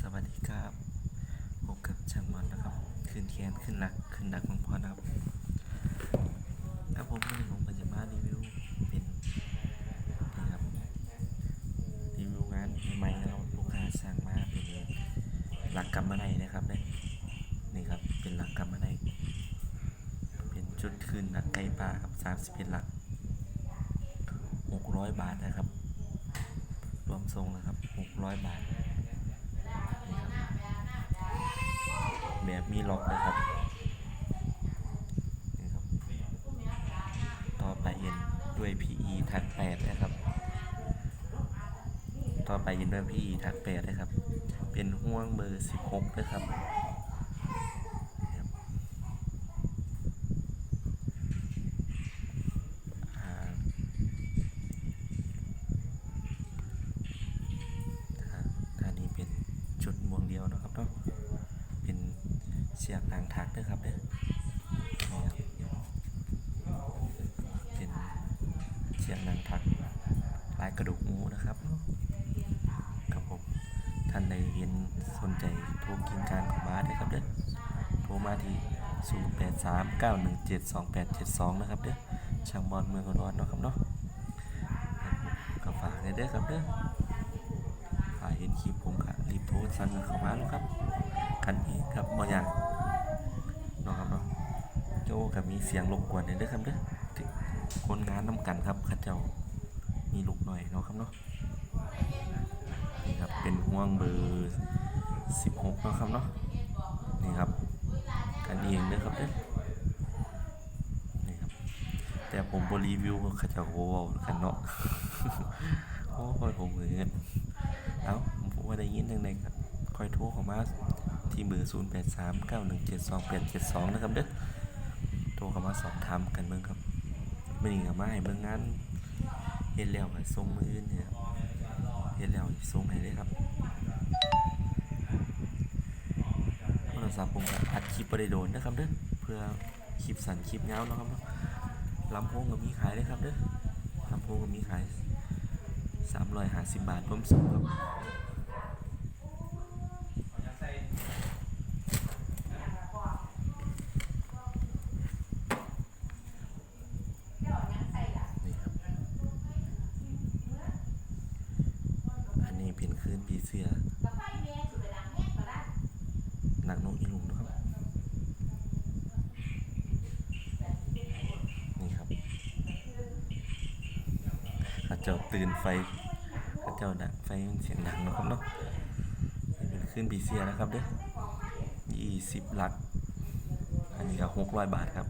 สวัสดีครับพบกับช่างมันนะครับ ขึ้นแขนขึ้นหนักขึ้นหนักของพอนะครับแล้วผมวันนี้ผมก็จะมารีวิวเป็นนี่ครับรีวิวงานใหม่นะครับลูกค้าสั่งมาเป็นหลักกำมะไนนะครับเนี่ยนี่ครับเป็นหลักกำมะไนเป็นจุดขึ้นหนักไก่ปลาครับสามสิบเป็นหลักหกร้อยบาทนะครับ รวมทรงนะครับหกร้อยบาท แบบมีล็อกนะครับนี่ครับ ต่อไปเย็นด้วย PE ทักแปดนะครับ ต่อไปย็นด้วย PE ทักแปดนะครับ เป็นห่วงเบอร์สิบหกนะครับถ้านี้เป็นจุดวงเดียวนะครับเนาะเป็นเสียงนางทักด้วยครับเนี่ยเป็นเสียงนางทักลายกระดูกหมูนะครับ ท่านใดเห็นสนใจโทรกินการของมาได้ครับเด้อโทรมาที่0839172872 นะครับเด้อช่างบอลเมืองอุดรเนาะครับเนาะก็ฝากเลยเด้อครับเด้อถ้าเห็นคลิปผมก็รีบโทรสั่งกันเข้ามาแล้วครับคันเองครับบ่อยากเนาะครับเนาะโจกับมีเสียงรบกวนเนี่ยเด้อครับเด้อคนงานน้ำกันครับข้าเจ้ามีลูกหน่อยเนาะครับเนาะ่วงเบอร์16นะครับเนาะนี่ครับกันเองเด้อครับเด้อนี่ครับ แต่ผมบรีวิวเขาเจ้าโว้ากันเนาะโอ้ยผมเหมือนเอ้าผมว่าได้ยินทางใดครับคอยโทรเข้ามาที่เบอร์0 8 3 9 1 7 2 8 7 2นะครับเด้อโทรเข้ามาสอบถามกันเบิ่งครับมื่อนี้ก็มาให้เบิ่งงานเฮ็ดแล้วก็ส่งมืออื่นเนี่ยเฮ็ดแล้วส่งให้เลยครับ โทรศัพท์ผมอัดคลิปไปได้โดนนะครับเด้อเพื่อคลิปสั่นคลิปเงาเนาะครับเนาะลำโพงก็มีขายเลยครับเด้อลำโพงก็มีขาย350บาทรวมส่งครับ นี่ครับ อันนี้เป็นคลื่นปีเสือหนักนกอีลุงนะครับ นี่ครับข้า เจ้าตื่นไฟข้าเจ้าดังไฟมันเสียงดังนะครับเนาะเป็นคลื่นปีเสือนะครับเด้อยี่สิบลัก อันนี้ก็หกร้อยบาทครับ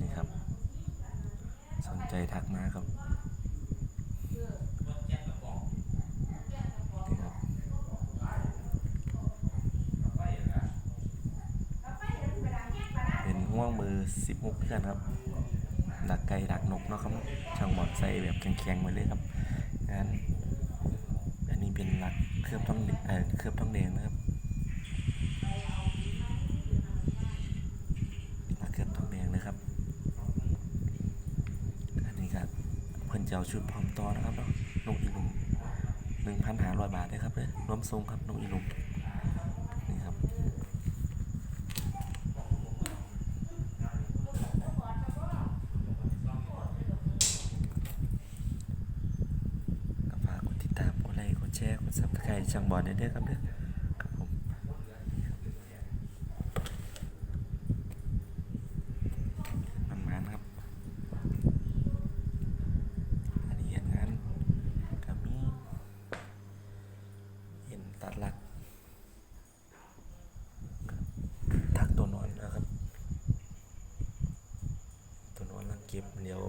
นี่ครับ สนใจทักมาครับนี่ครับเป็นห่วงมือ16เพื่อนครับ ดักไก่ดักนกเนาะครับช่างบอดใส่แบบแข็งๆไว้เลยครับงานอันนี้เป็นลักเคลือบต้องเออเคลือบต้องแดงนะครับลักเคลือบต้องแดงนะครับอันนี้ครับเพิ่นจะเอาชุดพร้อมต่อนะครับเนาะนกอีลุงหนึ่งพันห้าร้อยบาทเลยครับเลยรวมทรงครับนกอีลุงนี่ครับก็ฝากกดติดตามกดไลค์กดแช ร์กดซับสไครต์ช่างบอลได้เด้อครับเด้อครับผมประมาณครับอันนี้เห็นงานก็มีเห็นตัดหลักทักตัวนอนนะครับ ตัวนอนลังเก็บเดี๋ยว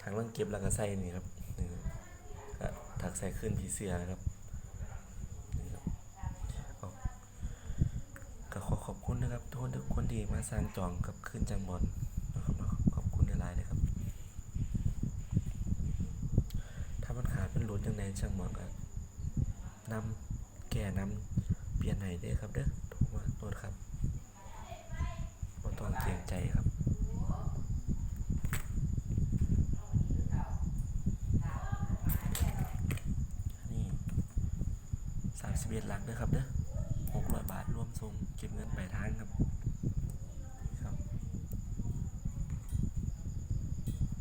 ทางลังเก็บแล้วก็ใส่นี่ครับนี่ก็ ถักใส่ขึ้นผีเสื้อนะครับก็ขอขอบคุณนะครับทุกคนทุกคนที่มาสร้างจองกับขึ้นจังบอลนะครับขอบคุณหลายๆเลยครับ ถ้ามันขาดเป็นหลุดยังไงช่างหมอนก็นำแก่นำเปลี่ยนไหนได้ครับเด้อโทรมาโทษครับบ่ต้องเกรงใจครับนี่าม สิบเอ็ดหลักเด้อครับเด้อหกร้อยบาทรวมทรงเก็บเงินปลายทางครับครับ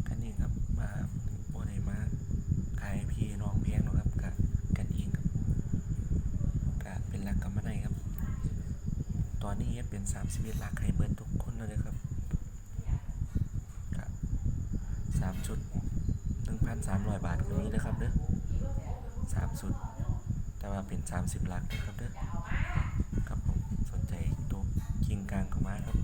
กันเองครับมาโบได้มาขายพี่น้องเพียงหรอครับกับกันเองครับก็เป็นหลักกำมะไหนครับ ตอนนี้เป็นสามสิบเอ็ดหลักให้เบิร์ทุกคนเลยครับครับสามชุดหนึ่งพันสามร้อยบาทตรงนี้นะครับเด้อสามชุด แต่ว่าเป็นสามสิบหลักนะครับเด้อครับผมสนใจตัวคิงกลางของมาครับ